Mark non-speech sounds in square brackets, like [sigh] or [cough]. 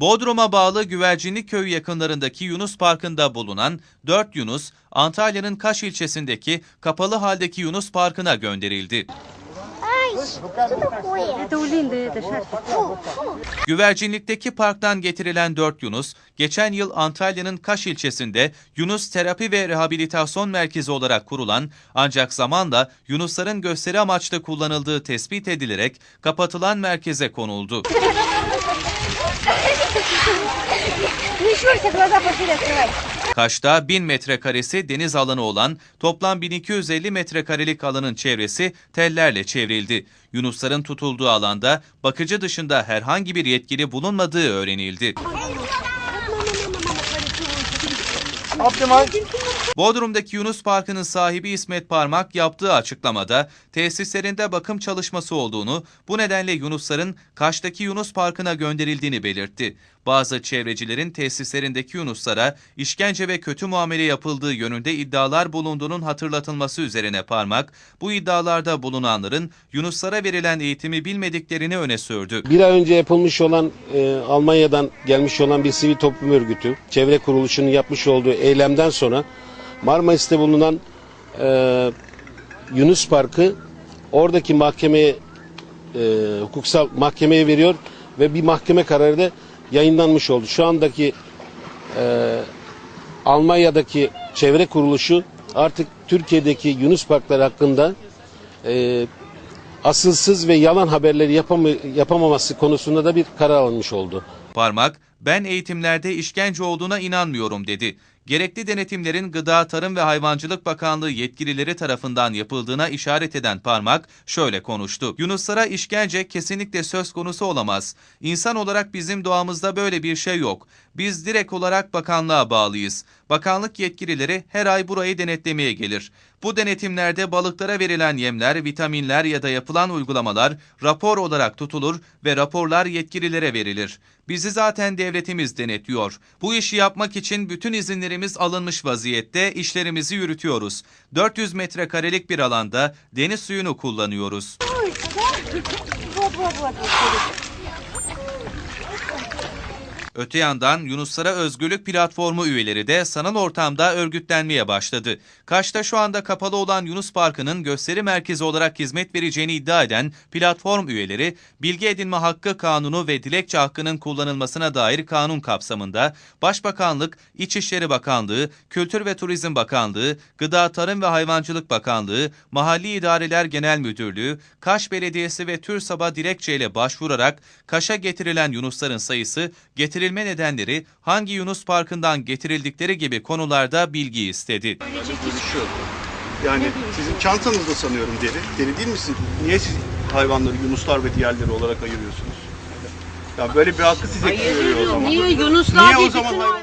Bodrum'a bağlı Güvercinli Köyü yakınlarındaki Yunus Parkı'nda bulunan 4 Yunus, Antalya'nın Kaş ilçesindeki kapalı haldeki Yunus Parkı'na gönderildi. Güvercinlikteki parktan getirilen 4 Yunus, geçen yıl Antalya'nın Kaş ilçesinde Yunus Terapi ve Rehabilitasyon Merkezi olarak kurulan ancak zamanla Yunusların gösteri amaçlı kullanıldığı tespit edilerek kapatılan merkeze konuldu. Не щурься, глаза пошире открывай. Kaş'ta 1000 metrekaresi deniz alanı olan toplam 1250 metrekarelik alanın çevresi tellerle çevrildi. Yunusların tutulduğu alanda bakıcı dışında herhangi bir yetkili bulunmadığı öğrenildi. Bodrum'daki Yunus Parkı'nın sahibi İsmet Parmak yaptığı açıklamada tesislerinde bakım çalışması olduğunu, bu nedenle Yunusların Kaş'taki Yunus Parkı'na gönderildiğini belirtti. Bazı çevrecilerin tesislerindeki Yunuslara işkence ve kötü muamele yapıldığı yönünde iddialar bulunduğunun hatırlatılması üzerine Parmak, bu iddialarda bulunanların Yunuslara verilen eğitimi bilmediklerini öne sürdü. Bir ay önce yapılmış olan e, Almanya'dan gelmiş olan bir sivil toplum örgütü, çevre kuruluşunun yapmış olduğu eylemden sonra Marmaris'te bulunan e, Yunus Parkı oradaki mahkemeye e, hukuksal mahkemeye veriyor ve bir mahkeme kararı da yayınlanmış oldu. Şu andaki e, Almanya'daki çevre kuruluşu artık Türkiye'deki Yunus Parkları hakkında e, asılsız ve yalan haberleri yapamı- yapamaması konusunda da bir karar alınmış oldu. Parmak, ben eğitimlerde işkence olduğuna inanmıyorum dedi. Gerekli denetimlerin Gıda, Tarım ve Hayvancılık Bakanlığı yetkilileri tarafından yapıldığına işaret eden Parmak şöyle konuştu. Yunuslara işkence kesinlikle söz konusu olamaz. İnsan olarak bizim doğamızda böyle bir şey yok. Biz direkt olarak bakanlığa bağlıyız. Bakanlık yetkilileri her ay burayı denetlemeye gelir. Bu denetimlerde balıklara verilen yemler, vitaminler ya da yapılan uygulamalar rapor olarak tutulur ve raporlar yetkililere verilir. Bizi zaten devletimiz denetliyor. Bu işi yapmak için bütün izinlerimiz alınmış vaziyette işlerimizi yürütüyoruz. 400 metrekarelik bir alanda deniz suyunu kullanıyoruz. [laughs] Öte yandan Yunuslara Özgürlük Platformu üyeleri de sanal ortamda örgütlenmeye başladı. Kaş'ta şu anda kapalı olan Yunus Parkı'nın gösteri merkezi olarak hizmet vereceğini iddia eden platform üyeleri, bilgi edinme hakkı kanunu ve dilekçe hakkının kullanılmasına dair kanun kapsamında Başbakanlık, İçişleri Bakanlığı, Kültür ve Turizm Bakanlığı, Gıda Tarım ve Hayvancılık Bakanlığı, Mahalli İdareler Genel Müdürlüğü, Kaş Belediyesi ve TÜRSAB'a dilekçeyle başvurarak Kaş'a getirilen Yunusların sayısı, getirilme nedenleri, hangi Yunus Parkı'ndan getirildikleri gibi konularda bilgi istedi. şu. Yani sizin çantanızda sanıyorum deri. Deri değil misin? Niye siz hayvanları yunuslar ve diğerleri olarak ayırıyorsunuz? Ya böyle bir hakkı size kim veriyor o zaman? Niye Yunuslar Niye o zaman hayvan-